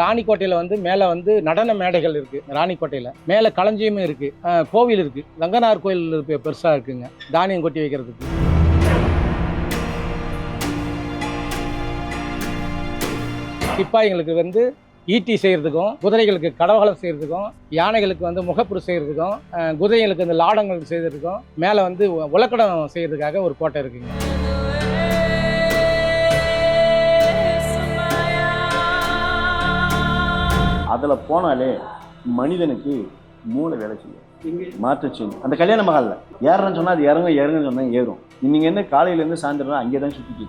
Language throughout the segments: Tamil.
ராணிக்கோட்டையில் வந்து மேலே வந்து நடன மேடைகள் இருக்குது ராணிக்கோட்டையில். மேலே களஞ்சியமும் இருக்குது கோவில் இருக்குது கங்கனார் கோயில் பெருசாக இருக்குங்க. தானியம் கொட்டி வைக்கிறதுக்கு. சிப்பாய்களுக்கு வந்து ஈட்டி செய்கிறதுக்கும் குதிரைகளுக்கு கடவகலம் செய்கிறதுக்கும் யானைகளுக்கு வந்து முகப்புறு செய்கிறதுக்கும் குதிரைகளுக்கு இந்த லாடங்கள் செய்கிறதுக்கும் மேலே வந்து உலக்கடம் செய்கிறதுக்காக ஒரு கோட்டை இருக்குங்க. அதில் போனாலே மனிதனுக்கு மூளை வேலை செய்யும். மாற்று செய்யும். அந்த கல்யாண மகாலில் ஏறணும்னு சொன்னால் அது இறங்க இறங்குன்னு சொன்னால் ஏறும். நீங்கள் என்ன காலையிலேருந்து சாயந்தரம் அங்கே தான் சுற்றிட்டு.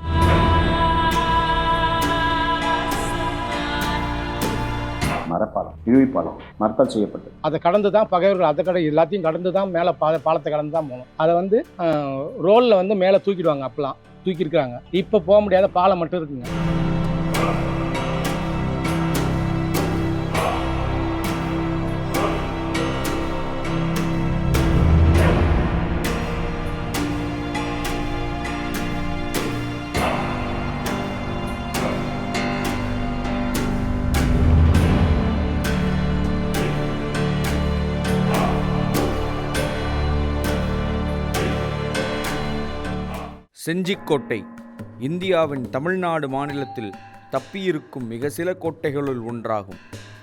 மரப்பாலம் இழுவிப்பாலம் மரத்தால் செய்யப்பட்டது. அதை கடந்து தான் பகைவர்கள் அதை கடை எல்லாத்தையும் கடந்து தான் மேலே பா பாலத்தை கடந்து தான் போகணும். அதை வந்து ரோலில் வந்து மேலே தூக்கிடுவாங்க அப்பலாம் தூக்கியிருக்கிறாங்க. இப்போ போக முடியாத பாலம் மட்டும் இருக்குங்க. செஞ்சிக்கோட்டை இந்தியாவின் தமிழ்நாடு மாநிலத்தில் தப்பியிருக்கும் மிக சில கோட்டைகளுள் ஒன்றாகும்.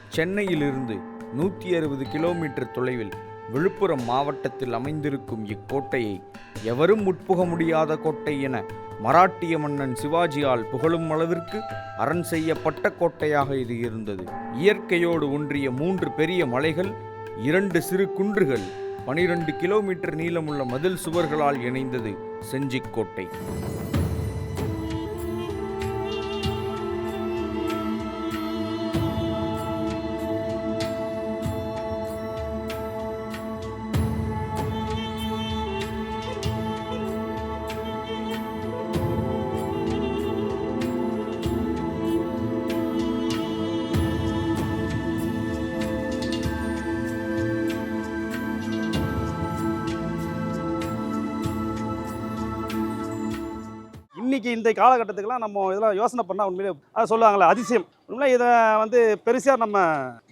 சென்னையிலிருந்து நூற்றி அறுபது கிலோமீட்டர் தொலைவில் விழுப்புரம் மாவட்டத்தில் அமைந்திருக்கும் இக்கோட்டையை எவரும் உட்புக முடியாத கோட்டை என மராட்டிய மன்னன் சிவாஜியால் புகழும் அளவிற்கு அரண் செய்யப்பட்ட கோட்டையாக இது இருந்தது. இயற்கையோடு ஒன்றிய மூன்று பெரிய மலைகள் இரண்டு சிறு குன்றுகள் பனிரெண்டு கிலோமீட்டர் நீளமுள்ள மதில் சுவர்களால் இணைந்தது செஞ்சிக்கோட்டை. இன்னைக்கு இந்த காலகட்டத்துக்குலாம் நம்ம இதெல்லாம் யோசனை பண்ணால் உண்மையிலே அது சொல்லுவாங்களே அதிசயம். உண்மையிலே இதை வந்து பெருசாக நம்ம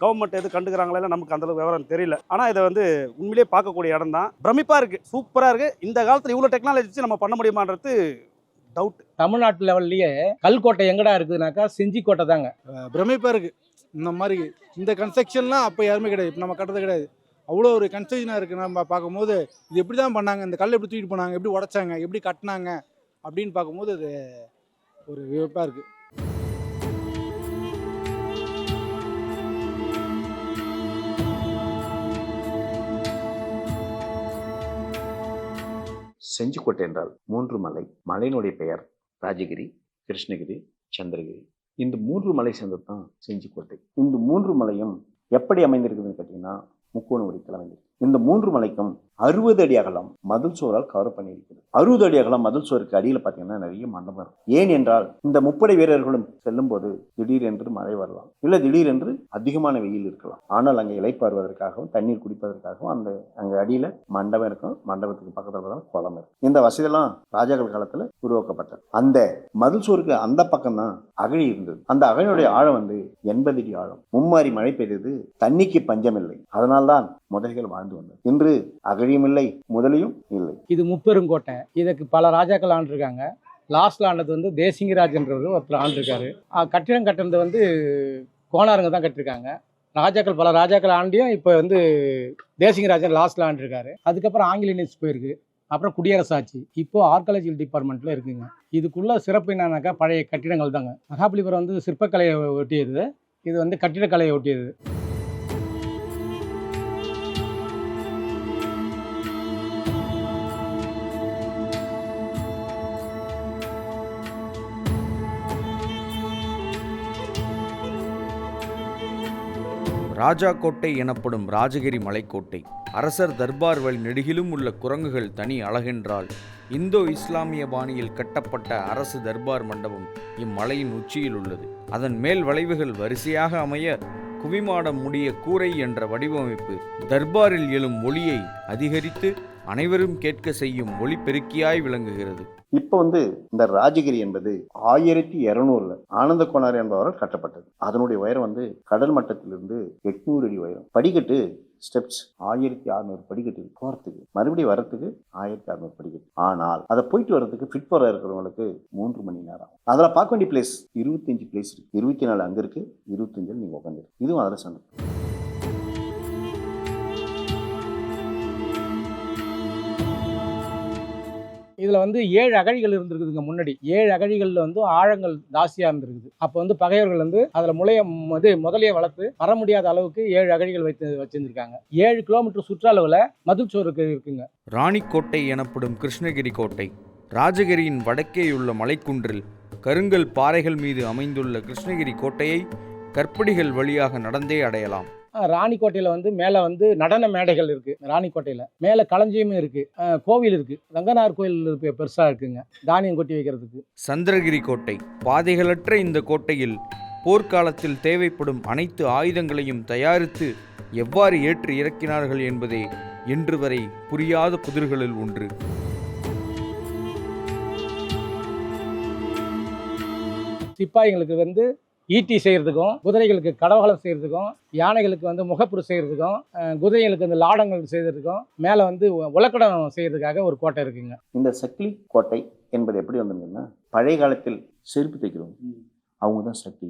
கவர்மெண்ட் எது கண்டுக்கிறாங்களா இல்லை நமக்கு அந்தளவுக்கு விவரம் தெரியல. ஆனால் இதை வந்து உண்மையிலேயே பார்க்கக்கூடிய இடம் தான். பிரமிப்பாக இருக்குது சூப்பராக இருக்குது இந்த காலத்தில் இவ்வளோ டெக்னாலஜி வச்சு நம்ம பண்ண முடியுமான்றது டவுட் தமிழ்நாட்டு லெவல்லையே கல்கோட்டை எங்கடா இருக்குதுனாக்கா செஞ்சிக்கோட்டை தாங்க. பிரமிப்பாக இருக்குது இந்த மாதிரி இந்த கன்ஸ்ட்ரக்ஷன்லாம் அப்போ யாருமே கிடையாது. இப்போ நம்ம கட்டுறது கிடையாது. அவ்வளோ ஒரு கன்ஸ்ட்ரக்ஷனாக இருக்குது நம்ம பார்க்கும்போது இது எப்படி தான் பண்ணாங்க? இந்த கல் எப்படி தூக்கிட்டு போனாங்க? எப்படி உடைச்சாங்க? எப்படி கட்டினாங்க? அப்படின்னு பார்க்கும்போது அது ஒரு வியப்பாக இருக்குது செஞ்சிக்கோட்டை என்றால் மூன்று மலை மலையினுடைய பெயர் ராஜகிரி கிருஷ்ணகிரி சந்திரகிரி. இந்த மூன்று மலை சேர்ந்தது தான் செஞ்சிக்கோட்டை. இந்த மூன்று மலையும் எப்படி அமைந்திருக்குதுன்னு கேட்டிங்கன்னா முக்கோண வடித்தில் அமைந்திருக்கு. இந்த மூன்று மலைக்கும் அறுபது அடி அகலம் மதில் சுவரால் கவர் பண்ணியிருக்கிறது. அறுபது அடி அகலம் மதில் சுவருக்கு அடியில் பார்த்தீங்கன்னா நிறைய மண்டபம் இருக்கும் ஏன் என்றால் இந்த முப்படை வீரர்களும் செல்லும் போது திடீரென்று மழை வரலாம். இல்லை திடீரென்று அதிகமான வெயில் இருக்கலாம். ஆனால் அங்கே இலைப்பாருவதற்காகவும் தண்ணீர் குடிப்பதற்காகவும் அந்த அங்கே அடியில் மண்டபம் இருக்கும். மண்டபத்துக்கு பக்கத்தில் தான் குளம் இருக்கும் இந்த வசதியெல்லாம் ராஜாக்கள் காலத்தில் உருவாக்கப்பட்டது. அந்த மதில் சுவருக்கு அந்த பக்கம் தான் அகழி இருந்தது. அந்த அகழியுடைய ஆழம் வந்து எண்பது அடி ஆழம். மும்மாரி மழை பெய்தது தண்ணிக்கு பஞ்சமில்லை. அதனால்தான் முதல்கள் வாழ்ந்து வந்தது. இன்று அகழியும் இல்லை முதலையும் இல்லை. இது முப்பெருங்கோட்டை. இதுக்கு பல ராஜாக்கள் ஆண்டிருக்காங்க. லாஸ்ட்ல ஆண்டது வந்து தேசிங்கராஜன்றவர் ஒருத்தர் ஆண்டிருக்காரு. கட்டிடம் கட்டினது வந்து கோணாருங்க தான் கட்டியிருக்காங்க ராஜாக்கள் பல ராஜாக்கள் ஆண்டியும் இப்போ வந்து தேசிங்கராஜன் லாஸ்ட்ல ஆண்டிருக்காரு. அதுக்கப்புறம் ஆங்கிலேயன்ஸ் போயிருக்கு. அப்புறம் குடியரசு ஆட்சி இப்போ ஆர்காலஜிக்கல் டிபார்ட்மெண்ட்ல இருக்குங்க. இதுக்குள்ள சிறப்பு என்னன்னாக்கா பழைய கட்டிடங்கள் தாங்க மகாபலிபுரம் வந்து சிற்பக்கலையை ஒட்டியது. இது வந்து கட்டிடக்கலையை ஒட்டியது. ராஜா கோட்டை எனப்படும் ராஜகிரி மலைக்கோட்டை. அரசர் தர்பார் வழி நெடுகிலும் உள்ள குரங்குகள் தனி அழகென்றால் இந்தோ இஸ்லாமிய பாணியில் கட்டப்பட்ட அரசு தர்பார் மண்டபம் இம்மலையின் உச்சியில் உள்ளது. அதன் மேல் வளைவுகள் வரிசையாக அமைய குவிமாடம் முடிய கூரை என்ற வடிவமைப்பு தர்பாரில் எழும் ஒளியை அதிகரித்து அனைவரும் கேட்க செய்யும் ஒளிப்பெருக்கியாய் விளங்குகிறது. இப்போ வந்து இந்த ராஜகிரி என்பது ஆயிரத்தி இரநூறுல ஆனந்த கோனார் என்பவரால் கட்டப்பட்டது. அதனுடைய உயரம் வந்து கடல் மட்டத்திலிருந்து எட்நூறு அடி உயரம். படிக்கட்டு ஸ்டெப்ஸ் ஆயிரத்தி அறுநூறு படிக்கட்டு போகிறதுக்கு மறுபடியும் வரத்துக்கு ஆயிரத்தி அறுநூறு படிக்கட்டு. ஆனால் அதை போயிட்டு வர்றதுக்கு ஃபிட் போற இருக்கிறவங்களுக்கு மூன்று மணி நேரம் அதில் பார்க்க வேண்டிய பிளேஸ் இருபத்தஞ்சு பிளேஸ் இருக்கு. இருபத்தி நாலு அங்கே இருக்கு. இருபத்தஞ்சில் நீங்கள் உட்காந்துருக்கு இதுவும் அதில் சொன்னது. இதில் வந்து ஏழு அகழிகள் இருந்திருக்குதுங்க முன்னாடி. ஏழு அகழிகளில் வந்து ஆழங்கள் ஜாஸ்தியாக இருந்திருக்குது. அப்போ வந்து பகைவர்கள் வந்து அதில் முளைய இது முதலையை வளர்த்து வர முடியாத அளவுக்கு ஏழு அகழிகள் வைத்து வச்சிருந்திருக்காங்க. ஏழு கிலோமீட்டர் சுற்றளவில் மதுச்சோருக்கு இருக்குங்க. ராணிக்கோட்டை எனப்படும் கிருஷ்ணகிரி கோட்டை ராஜகிரியின் வடக்கேயுள்ள மலைக்குன்றில் கருங்கல் பாறைகள் மீது அமைந்துள்ள கிருஷ்ணகிரி கோட்டையை கற்படிகள் வழியாக நடந்தே அடையலாம். ராணிக்கோட்டையில் வந்து மேலே வந்து நடன மேடைகள் இருக்குது ராணிக்கோட்டையில். மேலே களஞ்சியமும் இருக்குது கோவில் இருக்குது ரங்கநாதர் கோயில் இருக்கு பெருசாக இருக்குங்க. தானியம் கொட்டி வைக்கிறதுக்கு. சந்திரகிரி கோட்டை. பாதைகளற்ற இந்த கோட்டையில் போர்க்காலத்தில் தேவைப்படும் அனைத்து ஆயுதங்களையும் தயாரித்து எவ்வாறு ஏற்றி இறக்கினார்கள் என்பதே இன்று வரை புரியாத புதிர்களில் ஒன்று. சிப்பாய்களுக்கு வந்து ஈட்டி செய்கிறதுக்கும் குதிரைகளுக்கு கடவகலம் செய்கிறதுக்கும் யானைகளுக்கு வந்து முகப்புரு செய்கிறதுக்கும் குதிரைகளுக்கு வந்து லாடங்கள் செய்கிறதுக்கும் மேலே வந்து உலக்கடம் செய்கிறதுக்காக ஒரு கோட்டை இருக்குங்க. இந்த சக்லி கோட்டை என்பது எப்படி வந்ததுன்னா பழைய காலத்தில் செருப்பு தைக்கிறவங்க. அவங்க தான் சக்லி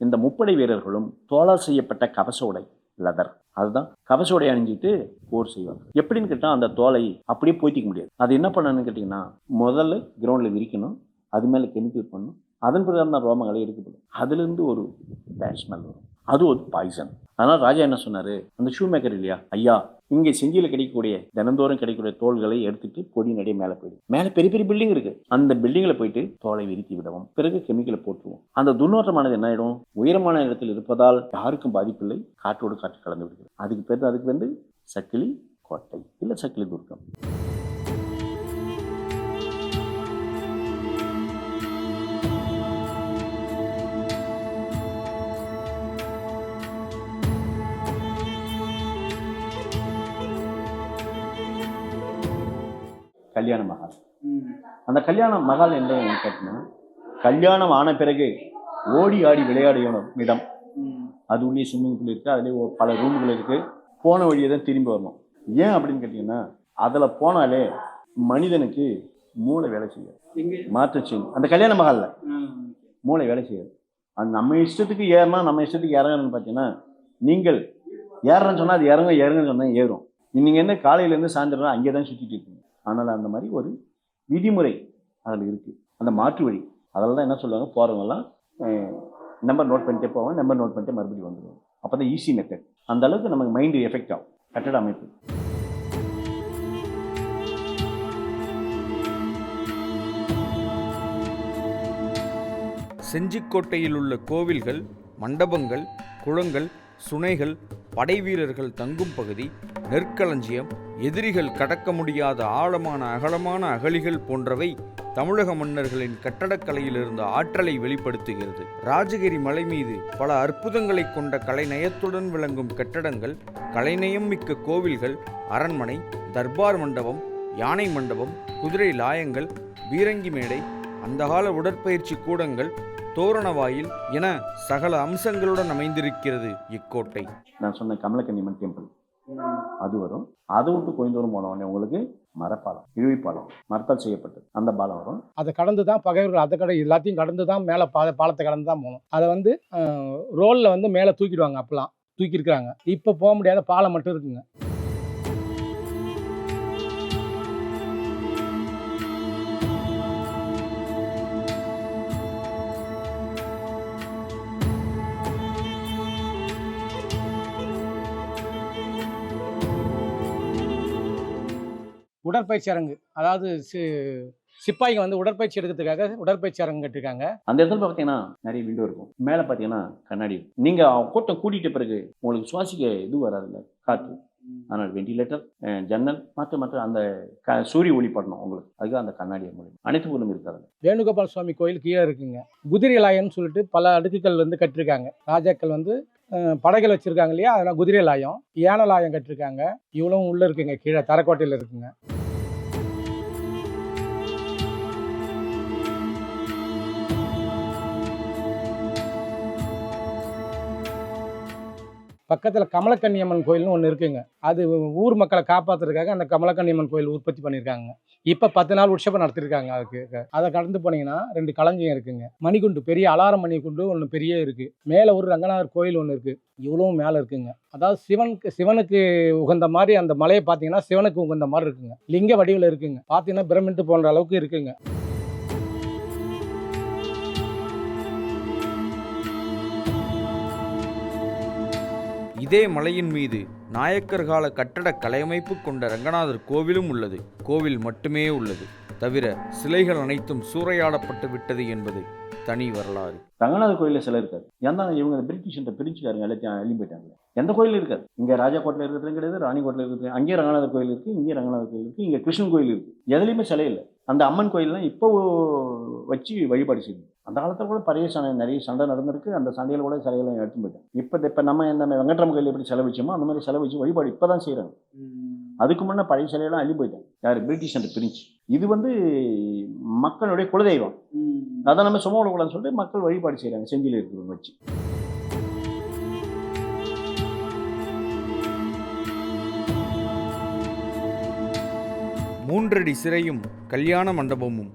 இந்த முப்படை வீரர்களும் தோளால் செய்யப்பட்ட கவச உடை லெதர் அதுதான் கவச உடை அணிஞ்சிட்டு போர் செய்வாங்க. எப்படின்னு கேட்டால் அந்த தோலை அப்படியே போய்த்திக்க முடியாது. அது என்ன பண்ணணும்னு கேட்டிங்கன்னா முதல்ல கிரவுண்டில் விரிக்கணும் அது மேலே கெமிக்கல் பண்ணணும் அதன் பிறகு தான் ரோமங்களை எடுக்கப்படும். அதுலேருந்து ஒரு பேட் ஸ்மெல் வரும். அது ஒரு பாய்சன் அதனால் ராஜா என்ன சொன்னார்? அந்த ஷூ மேக்கர் இல்லையா? ஐயா இங்கே செஞ்சியில் கிடைக்கக்கூடிய தினந்தோறும் கிடைக்கக்கூடிய தோள்களை எடுத்துட்டு பொடி நடைய மேலே போயிடும் மேலே பெரிய பெரிய பில்டிங் இருக்கு. அந்த பில்டிங்கில் போயிட்டு தோலை விரித்தி விடவும் பிறகு கெமிக்கலை போட்டுருவோம் அந்த துர்நாற்றமானது என்ன ஆகிடும் உயரமான இடத்தில் இருப்பதால் யாருக்கும் பாதிப்பில்லை. காற்றோடு காற்று கலந்து விடுகிறது. அதுக்கு பேர் அதுக்கு வந்து சக்கிலி கோட்டை இல்லை சக்கிலி துர்க்கம். கல்யாண மகால் அந்த கல்யாண மகால் என்ன கேட்டீங்கன்னா கல்யாணம் ஆன பிறகு ஓடி ஆடி விளையாடிய இடம். அது உள்ளே ஸ்விம்மிங் பூல் இருக்குது அதுலேயே பல ரூம்கள் இருக்குது போன வழியை தான் திரும்பி வரணும். ஏன் அப்படின்னு கேட்டிங்கன்னா அதில் போனாலே மனிதனுக்கு மூளை வேலை செய்யாது. மாற்றுச்சு அந்த கல்யாண மகாலில் மூளை வேலை செய்யாது. அது நம்ம இஷ்டத்துக்கு ஏறினா நம்ம இஷ்டத்துக்கு இறங்கணும்னு பார்த்தீங்கன்னா நீங்கள் ஏறுறேன்னு சொன்னால் அது இறங்க இறங்குன்னு சொன்னால் ஏறும். நீங்கள் என்ன காலையிலேருந்து சாயந்தரம் அங்கே தான் சுற்றிட்டு இருக்கீங்க. ஆனால் அந்த மாதிரி ஒரு விதிமுறை அதில் இருக்குது அந்த மாற்று வழி. அதெல்லாம் என்ன சொல்லுவாங்க? போகிறவங்கலாம் நம்பர் நோட் பண்ணிட்டே போவாங்க நம்பர் நோட் பண்ணிட்டு மறுபடியும் வந்துடுவாங்க அப்போ தான் ஈஸி மெத்தட் அந்த அளவுக்கு நமக்கு மைண்டு எஃபெக்ட் ஆகும். கட்டட அமைப்பு. செஞ்சிக்கோட்டையில் உள்ள கோவில்கள் மண்டபங்கள் குளங்கள் சுனைகள் படைவீரர்கள் தங்கும் பகுதி நெற்களஞ்சியம் எதிரிகள் கடக்க முடியாத ஆழமான அகலமான அகழிகள் போன்றவை தமிழக மன்னர்களின் கட்டடக்கலையில் இருந்த ஆற்றலை வெளிப்படுத்துகிறது. ராஜகிரி மலை மீது பல அற்புதங்களை கொண்ட கலைநயத்துடன் விளங்கும் கட்டடங்கள் கலைநயம் மிக்க கோவில்கள் அரண்மனை தர்பார் மண்டபம் யானை மண்டபம் குதிரை லாயங்கள் பீரங்கி மேடை அந்தகால உடற்பயிற்சி கூடங்கள் தோரணவாயில் என சகல அம்சங்களுடன் அமைந்திருக்கிறது இக்கோட்டை. நான் சொன்ன கமலக்கன்னிமன் டெம்பிள். அது வரும். அதை விட்டு கோயந்தூரம் போன உடனே உங்களுக்கு மரப்பாலம் இழுவைப்பாலம் மரத்தால் செய்யப்பட்டது. அந்த பாலம் வரும். அதை கடந்து தான் பகைவர்கள் அதை கடை எல்லாத்தையும் கடந்து தான் மேலே பா பாலத்தை கடந்து தான் போகணும். அதை வந்து ரோலில் வந்து மேலே தூக்கிடுவாங்க அப்போலாம் தூக்கியிருக்கிறாங்க. இப்போ போக முடியாத பாலம் மட்டும் இருக்குங்க. உடற்பயிற்சி அரங்கு. அதாவது சிப்பாய்ங்க வந்து உடற்பயிற்சி எடுக்கிறதுக்காக உடற்பயிற்சி அரங்கு கட்டிருக்காங்க. அந்த இடத்துல பார்த்தீங்கன்னா நிறைய விண்டோ இருக்கும். மேலே பார்த்தீங்கன்னா கண்ணாடி நீங்கள் கூட்டம் கூட்டிட்ட பிறகு உங்களுக்கு சுவாசிக்க இது வராதுல்ல? காற்று ஆனால் வெண்டிலேட்டர் ஜன்னல் மற்ற மற்ற அந்த க சூரிய ஒளி படணும் உங்களுக்கு. அதுக்கு அந்த கண்ணாடி மூலியம். அனைத்து பொருளும் இருக்காது. வேணுகோபால் சுவாமி கோயில் கீழே இருக்குங்க. குதிரைலாயம்னு சொல்லிட்டு பல அடுக்குகள் வந்து கட்டிருக்காங்க. ராஜாக்கள் வந்து அஹ், படைகள் வச்சிருக்காங்க இல்லையா? அதெல்லாம் குதிரைலாயம் யானை லாயம் கட்டிருக்காங்க. இவ்வளவும் உள்ள இருக்குங்க. கீழே தரக்கோட்டையில் இருக்குங்க. பக்கத்தில் கமலக்கன்னியம்மன் கோயில்னு ஒன்று இருக்குங்க. அது ஊர் மக்களை காப்பாற்றுறதுக்காக அந்த கமலக்கன்னியம்மன் கோயில் உற்பத்தி பண்ணியிருக்காங்க. இப்போ பத்து நாள் உற்சவம் நடத்திருக்காங்க அதுக்கு. அதை கடந்து போனீங்கன்னா ரெண்டு களஞ்சியம் இருக்குங்க. மணிக்குண்டு பெரிய அலாரம் மணிக்குண்டு ஒன்று பெரிய இருக்குது மேலே ஒரு ரங்கநாதர் கோயில் ஒன்று இருக்குது இவ்வளவும் மேலே இருக்குங்க. அதாவது சிவனுக்கு சிவனுக்கு உகந்த மாதிரி அந்த மலையை பார்த்தீங்கன்னா சிவனுக்கு உகந்த மாதிரி இருக்குங்க. லிங்க வடிவில் இருக்குங்க. பார்த்தீங்கன்னா பிரமிட்டு போன்ற அளவுக்கு இருக்குங்க. இதே மலையின் மீது நாயக்கர் கால கட்டட கலையமைப்பு கொண்ட ரங்கநாதர் கோவிலும் உள்ளது. கோவில் மட்டுமே உள்ளது. தவிர சிலைகள் அனைத்தும் சூறையாடப்பட்டு விட்டது என்பது தனி வரலாறு. ரங்கநாதர் கோயிலில் சிலை இருக்காது. ஏன்னா இவங்க பிரிட்டிஷ்கிட்ட பிரிச்சுக்காருங்க எல்லாத்தையும் அள்ளி போயிட்டாங்க எந்த கோயில் இருக்காது. இங்கே ராஜா கோட்டையில் இருக்கிறதும் கிடையாது ராணி கோட்டையில் இருக்கிறது அங்கேயே ரங்கநாதர் கோயில் இருக்குது இங்கேயே ரங்கநாதர் கோயில் இருக்குது இங்கே கிருஷ்ணன் கோயில் இருக்குது எதுலேயுமே சிலை இல்லை. அந்த அம்மன் கோயில்லாம் இப்போ வச்சு வழிபாடு செய்யணும் அந்த காலத்தில் கூட பழைய சண்டை நிறைய சண்டை நடந்திருக்கு. அந்த சண்டையில் கூட சிலையெல்லாம் எடுத்து போயிட்டாங்க இப்போ இப்போ நம்ம இந்த வெங்கட்ராம கோயில் எப்படி செலவு வச்சோமோ அந்த மாதிரி செலவு வச்சு வழிபாடு இப்போ தான் செய்கிறாங்க அதுக்கு முன்னே பழைய சிலையெல்லாம் அள்ளி போயிட்டாங்க. யார்? பிரிட்டிஷ் அந்த பிரிஞ்சு. இது வந்து மக்களுடைய குலதெய்வம். அதை நம்ம சும்மா விடக்கூடாதுன்னு சொல்லிட்டு மக்கள் வழிபாடு செய்கிறாங்க செஞ்சியில் இருக்கிறவங்க வச்சு. மூன்றடி சிறையும் கல்யாண மண்டபமும்.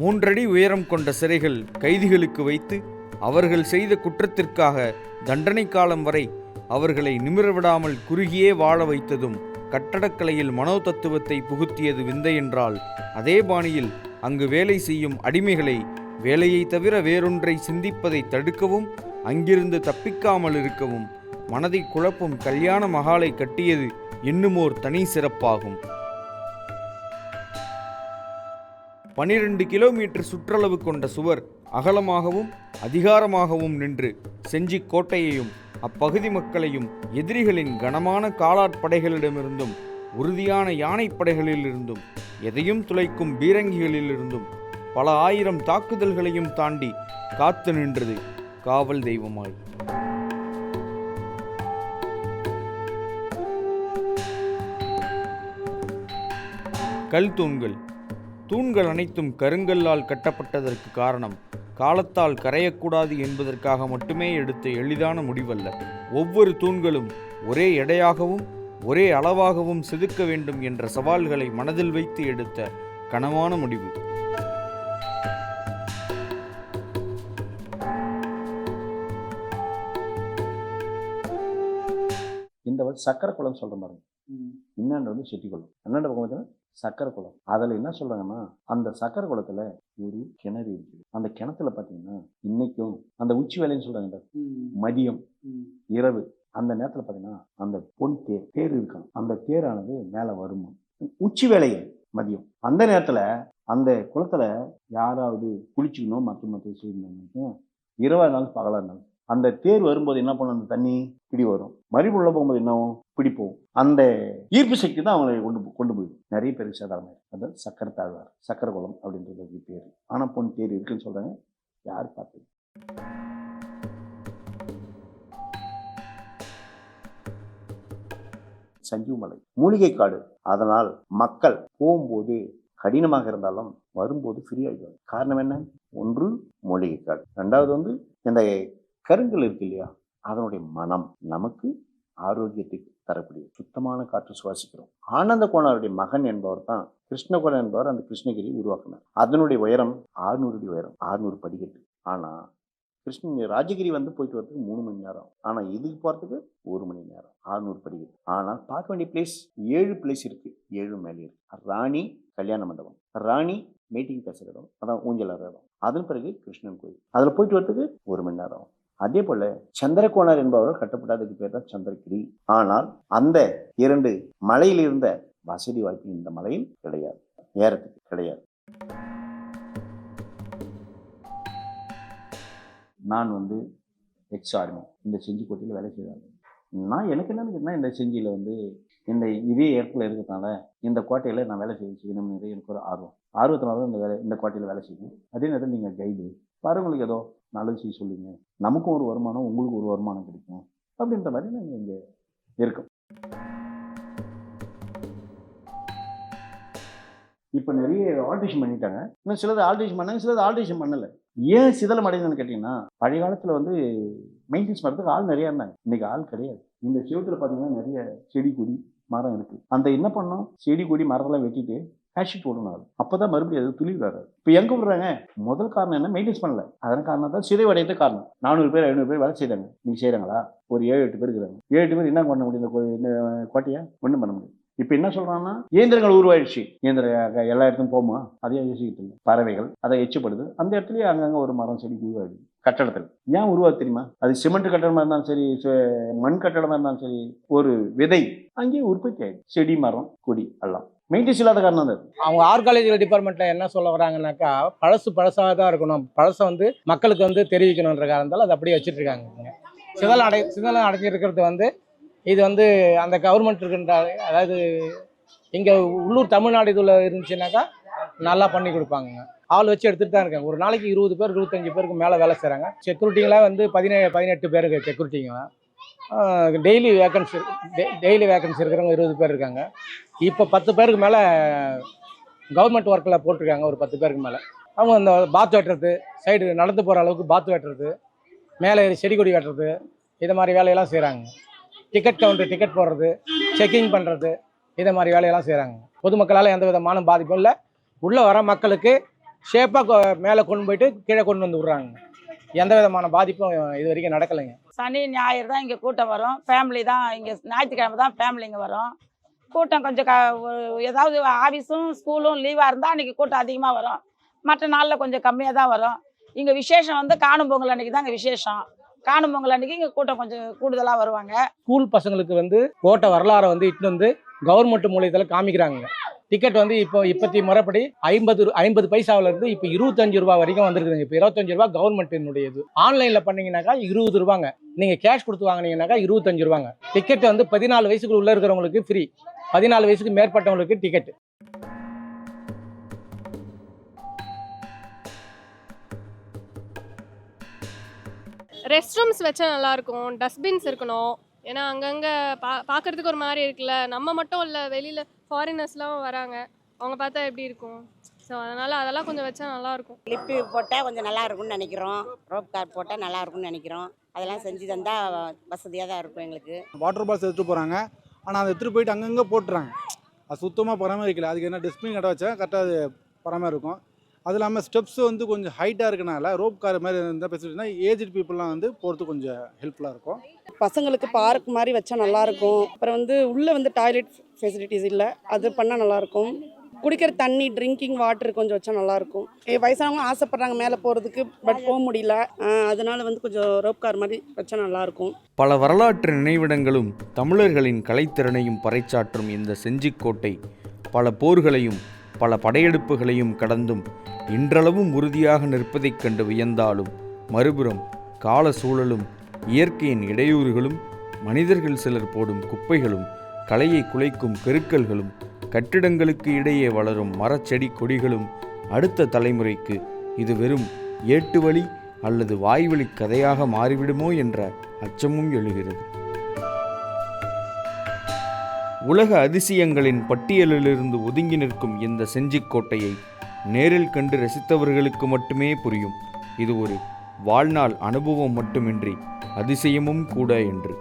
மூன்றடி உயரம் கொண்ட சிறைகள் கைதிகளுக்கு வைத்து அவர்கள் செய்த குற்றத்திற்காக தண்டனை காலம் வரை அவர்களை நிமிரவிடாமல் குறுகியே வாழ வைத்ததும் கட்டடக்கலையில் மனோதத்துவத்தை புகுத்தியது விந்தை என்றால் அதே பாணியில் அங்கு வேலை செய்யும் அடிமைகளை வேலையை தவிர வேறொன்றை சிந்திப்பதை தடுக்கவும் அங்கிருந்து தப்பிக்காமல் இருக்கவும் மனதை குழப்பும் கல்யாண மகாலை கட்டியது இன்னுமோர் தனி சிறப்பாகும். பனிரெண்டு கிலோமீட்டர் சுற்றளவு கொண்ட சுவர் அகலமாகவும் அதிகாரமாகவும் நின்று செஞ்சி கோட்டையையும் அப்பகுதி மக்களையும் எதிரிகளின் கனமான காலாட்படைகளிடமிருந்தும் உறுதியான யானைப்படைகளிலிருந்தும் எதையும் துளைக்கும் பீரங்கிகளிலிருந்தும் பல ஆயிரம் தாக்குதல்களையும் தாண்டி காத்து நின்றது காவல் தெய்வமாய். கல் தூண்கள். தூண்கள் அனைத்தும் கருங்கல்லால் கட்டப்பட்டதற்கு காரணம் காலத்தால் கரையக்கூடாது என்பதற்காக மட்டுமே எடுத்த எளிதான முடிவல்ல. ஒவ்வொரு தூண்களும் ஒரே எடையாகவும் ஒரே அளவாகவும் செதுக்க வேண்டும் என்ற சவால்களை மனதில் வைத்து எடுத்த கனமான முடிவு. இந்த வந்து சக்கரை குளம் சொல்ற பாருங்க இன்னாண்டு வந்து செட்டி குளம் அண்ணாண்ட பக்கம் பார்த்தீங்கன்னா சக்கரை குளம். அதில் என்ன சொல்றாங்கன்னா அந்த சக்கரை குளத்துல ஒரு கிணறு இருக்குது. அந்த கிணத்துல பார்த்தீங்கன்னா இன்னைக்கும் அந்த உச்சி வேலைன்னு சொல்றாங்க பாரு, மதியம் இரவு. அந்த நேரத்தில் பார்த்தீங்கன்னா அந்த பொன் தேர் தேர் இருக்கணும் அந்த தேரானது மேலே வருமா? உச்சி வேலையை மதியம். அந்த நேரத்தில் அந்த குளத்துல யாராவது குளிச்சுக்கணும் மற்ற மற்ற செய்யணும் இரவா இருந்தாலும் பகலாக இருந்தாலும் அந்த தேர் வரும்போது என்ன பண்ணும்? அந்த தண்ணி பிடி வரும். மறுபடியும் உள்ள போகும்போது என்ன ஆகும்? பிடி போகும் அந்த ஈர்ப்பு சக்தி தான் அவங்களை கொண்டு கொண்டு போயிடும். நிறைய பேருக்கு சாதாரண அது சக்கரை தாழ்வார் சக்கரை குளம் அப்படின்றது பேர். ஆனால் பொன் தேர் இருக்குன்னு சொல்கிறாங்க யார் பார்த்தது? சஞ்சீவ் மூலிகை காடு அதனால் மக்கள் போகும்போது கடினமாக இருந்தாலும் வரும்போது ஃப்ரீ ஆகிடுவாங்க காரணம் என்ன? ஒன்று மூலிகை காடு ரெண்டாவது வந்து இந்த கருங்கல் இருக்கு இல்லையா? அதனுடைய மனம் நமக்கு ஆரோக்கியத்தை தரக்கூடிய சுத்தமான காற்று சுவாசிக்கிறோம். ஆனந்த கோணாருடைய மகன் என்பவர் தான் கிருஷ்ணகோணன் என்பவர் அந்த கிருஷ்ணகிரி உருவாக்கினார். அதனுடைய உயரம் 600 அடி உயரம் 600 படிக்கட்டு. ஆனால் கிருஷ்ணகிரி ராஜகிரி வந்து போயிட்டு வரதுக்கு மூணு மணி நேரம். ஆனால் இதுக்கு போகிறதுக்கு ஒரு மணி நேரம் 600 படிக்கட்டு. ஆனால் பார்க்க வேண்டிய பிளேஸ் ஏழு பிளேஸ் இருக்குது ஏழு மேலே இருக்கு. ராணி கல்யாண மண்டபம். ராணி மீட்டிங் பேசுகிற இடம் அதான் ஊஞ்சலாற இடம். அதன் பிறகு கிருஷ்ணன் கோயில். அதில் போயிட்டு வரதுக்கு ஒரு மணி நேரம். ஆகும். அதே போல சந்திரகோணர் என்பவர் கட்டப்பட்டதுக்கு பேர் தான் சந்திரகிரி. ஆனால் அந்த இரண்டு மலையில் இருந்த வசதி வாய்ப்பு இந்த மலையில் கிடையாது. ஏறத்துக்கு கிடையாது. நான் வந்து எக்ஸ் ஆர்மி இந்த செஞ்சிக்கோட்டையில் வேலை செய்கிறாங்க நான் எனக்கு என்னன்னு கேட்டா இந்த செஞ்சியில் வந்து இந்த இதே இடத்துல இருக்கிறதுனால இந்த கோட்டையில் நான் வேலை செய்ய செய்யணும்னு எனக்கு ஒரு ஆர்வம். ஆர்வத்தினால தான் இந்த வேலை இந்த கோட்டையில் வேலை செய்யணும் அதே நேரத்தில் நீங்கள் கைடு பாருங்களுக்கு ஏதோ நல்ல விஷயம் சொல்லுங்க நமக்கும் ஒரு வருமானம் உங்களுக்கு ஒரு வருமானம் கிடைக்கும். அப்படின்ற மாதிரி நாங்கள் இங்கே இருக்கோம். இப்போ நிறைய ஆல்ட்ரேஷன் பண்ணிட்டாங்க. இன்னும் சிலது ஆல்ட்ரேஷன் பண்ணாங்க சிலது ஆல்ட்ரேஷன் பண்ணலை. ஏன் சிதலம் அடைந்ததுன்னு கேட்டிங்கன்னா பழைய காலத்தில் வந்து மெயின்டைன்ஸ் பண்ணுறதுக்கு ஆள் நிறையா இருந்தாங்க. இன்னைக்கு ஆள் கிடையாது. இந்த செவத்துல பார்த்தீங்கன்னா நிறைய செடி கொடி மரம் இருக்குது அந்த என்ன பண்ணோம்? செடி கொடி மரத்தெல்லாம் வெட்டிட்டு ஹேஷிட் போடணும் அது மறுபடியும் அது துளி வராது. இப்போ எங்கே விடுறாங்க? முதல் காரணம் என்ன? மெயின்டைன்ஸ் பண்ணல. அதன் காரணம் தான் சிதைவடையது காரணம். நானூறு பேர் ஐநூறு பேர் வேலை செய்கிறாங்க நீங்கள் செய்கிறாங்களா ஒரு ஏழு எட்டு பேர் இருக்கிறாங்க. ஏழு எட்டு பேர் என்ன பண்ண முடியும்? இந்த கோ- இந்த கோட்டையை ஒன்றும் பண்ண முடியும் இப்போ என்ன சொல்கிறான்னா இயந்திரங்கள் உருவாயிடுச்சு. இயந்திர எல்லா இடத்துக்கும் போமா அதையே யோசிக்கிட்டு இல்லை பறவைகள் அதை எச்சப்படுது. அந்த இடத்துலயே அங்கங்கே ஒரு மரம் செடி உருவாயிடுது. கட்டடத்தில். ஏன் உருவாது தெரியுமா? அது சிமெண்ட் கட்டடமாக இருந்தாலும் சரி மண் கட்டடமாக இருந்தாலும் சரி ஒரு விதை அங்கேயே உற்பத்தி ஆயிடுது செடி மரம் கொடி எல்லாம். மெயின்டென்ஸ் இல்லாத காரணம் அது. அவங்க ஆர்காலஜிக்கல் டிபார்ட்மெண்ட்ல என்ன சொல்ல வராங்கன்னாக்கா பழசு பழசாக தான் இருக்கணும். பழசை வந்து மக்களுக்கு வந்து தெரிவிக்கணுன்ற காரணத்தால் அதை அப்படியே வச்சுட்டு இருக்காங்க. சிதலம் அடை சிதலம் அடைஞ்சிருக்கிறது வந்து இது வந்து அந்த கவர்மெண்ட் இருக்கின்ற அதாவது இங்கே உள்ளூர் தமிழ்நாடு இதில் இருந்துச்சுனாக்கா நல்லா பண்ணி கொடுப்பாங்க. ஆள் வச்சு எடுத்துகிட்டு தான் இருக்காங்க. ஒரு நாளைக்கு இருபது பேர் இருபத்தஞ்சு பேருக்கு மேலே வேலை செய்கிறாங்க செக்யூரிட்டிங்களாம் வந்து பதினேழு பதினெட்டு பேருக்கு செக்யூரிட்டிங்க டெய்லி வேக்கன்சி டெய்லி வேக்கன்சி இருக்கிறவங்க இருபது பேர் இருக்காங்க. இப்போ பத்து பேருக்கு மேலே கவர்மெண்ட் ஒர்க்கில் போட்டிருக்காங்க ஒரு பத்து பேருக்கு மேலே. அவங்க அந்த பாத் வெட்டுறது சைடு நடந்து போகிற அளவுக்கு பாத் வெட்டுறது மேலே ஏறி செடி கொடி வெட்டுறது இதை மாதிரி வேலையெல்லாம் செய்கிறாங்க டிக்கெட் கவுண்டர் டிக்கெட் போடுறது செக்கிங் பண்ணுறது இதை மாதிரி வேலையெல்லாம் செய்கிறாங்க பொதுமக்களால் எந்த விதமான பாதிப்பும் இல்லை. உள்ளே வர மக்களுக்கு ஷேப்பாக மேலே கொண்டு போயிட்டு கீழே கொண்டு வந்து விட்றாங்க. எந்த விதமான பாதிப்பும் இது வரைக்கும் நடக்கலைங்க. சனி ஞாயிறு தான் இங்கே கூட்டம் வரும். ஃபேமிலி தான் இங்கே ஞாயிற்றுக்கிழமை தான் ஃபேமிலி இங்கே வரும். கூட்டம் கொஞ்சம் க ஏதாவது ஆஃபீஸும் ஸ்கூலும் லீவாக இருந்தால் அன்றைக்கி கூட்டம் அதிகமாக வரும். மற்ற நாளில் கொஞ்சம் கம்மியாக தான் வரும். இங்கே விசேஷம் வந்து காணும் பொங்கல் அன்றைக்கி தான் இங்கே விசேஷம். காணும் பொங்கல் அன்றைக்கி இங்கே கூட்டம் கொஞ்சம் கூடுதலாக வருவாங்க. ஸ்கூல் பசங்களுக்கு வந்து கோட்டை வரலாறை வந்து இட்டு வந்து கவர்மெண்ட் மூலியத்தில் காமிக்கிறாங்க. டிக்கெட் வந்து இப்போ இப்பத்தி முறைப்படி ஐம்பது ஐம்பது பைசாவில இருந்து இப்போ இருபத்தஞ்சு ரூபா வரைக்கும் வந்திருக்குதுங்க. இப்போ இருபத்தஞ்சு ரூபா கவர்மெண்ட்டினுடைய இது ஆன்லைனில் பண்ணீங்கன்னாக்கா இருபது ரூபாங்க. நீங்கள் கேஷ் கொடுத்து வாங்குனீங்கன்னாக்கா இருபத்தஞ்சு ரூபாங்க. டிக்கெட் வந்து பதினாலு வயசுக்குள்ள இருக்கிறவங்களுக்கு ஃப்ரீ பதினாலு வயசுக்கு மேற்பட்டவங்களுக்கு டிக்கெட் ரெஸ்ட் ரூம்ஸ் வச்சா நல்லாயிருக்கும் டஸ்ட்பின்ஸ் இருக்கணும். ஏன்னா அங்கங்கே பா பார்க்குறதுக்கு ஒரு மாதிரி இருக்குல்ல. நம்ம மட்டும் இல்லை வெளியில் ஃபாரினர்ஸ்லாம் வராங்க. அவங்க பார்த்தா எப்படி இருக்கும்? ஸோ அதனால் அதெல்லாம் கொஞ்சம் வச்சா நல்லாயிருக்கும் லிப்பு போட்டால் கொஞ்சம் நல்லா இருக்கும்னு நினைக்கிறோம். ரோப் கார் போட்டால் நல்லா இருக்கும்னு நினைக்கிறோம். அதெல்லாம் செஞ்சு தந்தால் வசதியாக தான் இருக்கும் எங்களுக்கு. வாட்டர் பால்ஸ் எடுத்துகிட்டு போகிறாங்க ஆனால் அதை எடுத்துகிட்டு போயிட்டு அங்கங்கே போட்டுறாங்க. அது சுத்தமாக பராமரிக்கல. அதுக்கு என்ன டஸ்ட்பின் கடை வச்சா கரெக்டாக அது பராமரி இருக்கும். அது இல்லாமல் ஸ்டெப்ஸ் வந்து கொஞ்சம் ஹைட்டாக இருக்கனால ரோப் கார் மாதிரி இருந்தால் ஃபெசிலிட்டினா ஏஜ்டு பீப்புளெலாம் வந்து போகிறதுக்கு கொஞ்சம் ஹெல்ப்ஃபுல்லாக இருக்கும். பசங்களுக்கு பார்க் மாதிரி வச்சா நல்லாயிருக்கும் அப்புறம் வந்து உள்ளே வந்து டாய்லெட் ஃபெசிலிட்டிஸ் இல்லை. அது பண்ணால் நல்லாயிருக்கும் குடிக்கிற தண்ணி ட்ரிங்கிங் வாட்டர் கொஞ்சம் வச்சா நல்லாயிருக்கும். வயசானவங்க ஆசைப்பட்றாங்க மேலே போகிறதுக்கு பட் போக முடியல. அதனால வந்து கொஞ்சம் ரோப் கார் மாதிரி வச்சா நல்லாயிருக்கும். பல வரலாற்று நினைவிடங்களும் தமிழர்களின் கலைத்திறனையும் பறைச்சாற்றும் இந்த செஞ்சிக்கோட்டை பல போர்களையும் பல படையெடுப்புகளையும் கடந்தும் இன்றளவும் உறுதியாக நிற்பதைக் கண்டு வியந்தாலும் மறுபுறம் கால சூழலும் இயற்கையின் இடையூறுகளும் மனிதர்கள் சிலர் போடும் குப்பைகளும் கலையை குலைக்கும் பெருக்கல்களும் கட்டிடங்களுக்கு இடையே வளரும் மரச்செடி கொடிகளும் அடுத்த தலைமுறைக்கு இது வெறும் ஏட்டு வழி அல்லது வாய்வழி கதையாக மாறிவிடுமோ என்ற அச்சமும் எழுகிறது. உலக அதிசயங்களின் பட்டியலிலிருந்து ஒதுங்கி நிற்கும் இந்த செஞ்சிக்கோட்டையை நேரில் கண்டு ரசித்தவர்களுக்கு மட்டுமே புரியும். இது ஒரு வாழ்நாள் அனுபவம் மட்டுமின்றி அதிசயமும் கூட என்று.